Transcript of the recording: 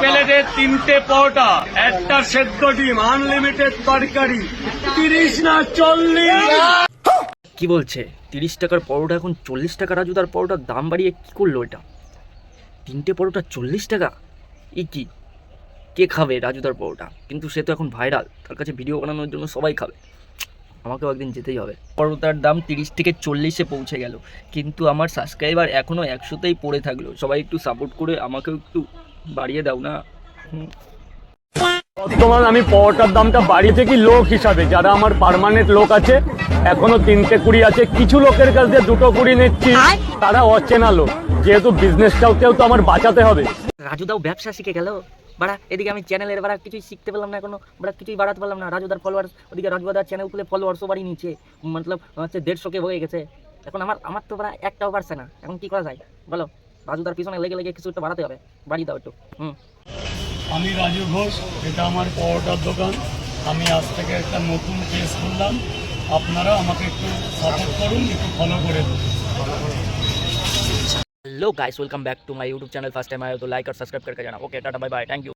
প্লেটে তিনটে পরোটা, একটা সেদ্ধ ডিম আনলিমিটেড তরকারি, তিরিশ না চল্লিশ। কি বলছে? তিরিশ টাকার পরোটা এখন চল্লিশ টাকা রাজু, তার পরোটার দাম বাড়িয়ে কী করল এটা? তিনটে পরোটা চল্লিশ টাকা? এ কি? কে খাবে রাজু, তার পরোটা? কিন্তু সে তো এখন ভাইরাল তার কাছে ভিডিও বানানোর জন্য সবাই খাবে। আমাকেও একদিন যেতেই হবে। পরোটার দাম তিরিশ থেকে চল্লিশে পৌঁছে গেল। কিন্তু আমার সাবস্ক্রাইবার এখনও একশোতেই পড়ে থাকল। সবাই একটু সাপোর্ট করে আমাকেও একটু বাড়িয়ে দাও না। বর্তমান আমি পরোটার দামটা বাড়িয়েছে কি লোক হিসাবে? যারা আমার পার্মানেন্ট লোক আছে এখনও তিনটে কুড়ি আছে কিছু লোকের কাছ দিয়ে দুটো কুড়ি নিচ্ছি তারা অচেনা লোক। যেহেতু বিজনেসটাকেও তো আমার বাঁচাতে হবে। রাজুদাও ব্যবসা শিখে গেল। বাড়া এদিকে আমি চ্যানেলের বাড়া কিছুই শিখতে পেলাম না এখনও। বাড়া কিছুই বাড়াতে পারলাম না। রাজুদার ফলোয়ার্স ওদিকে রাজুদার চ্যানেল খুলে ফলোয়ার্সও বাড়িয়ে নিচ্ছে মতলব হচ্ছে দেড়শোকে হয়ে গেছে। এখন আমার আমার তো বাড়া একটাও পারছে না। এখন কি করা যায়? বলো। রাজুদার পিছনে লেগে লেগে কিছু একটা বাড়াতে হবে বাড়িয়ে দাও একটু হুম আমি রাজু ঘোষ এটা আমার পরোটার দোকান আমি আজ থেকে একটা নতুন পেজ খুললাম আপনারা আমাকে একটু সাপোর্ট করুন একটু ফলো করে দিন hello guys welcome back to my YouTube channel first time आए हो तो लाइक और सब्सक्राइब करके जाना okay tata bye bye thank you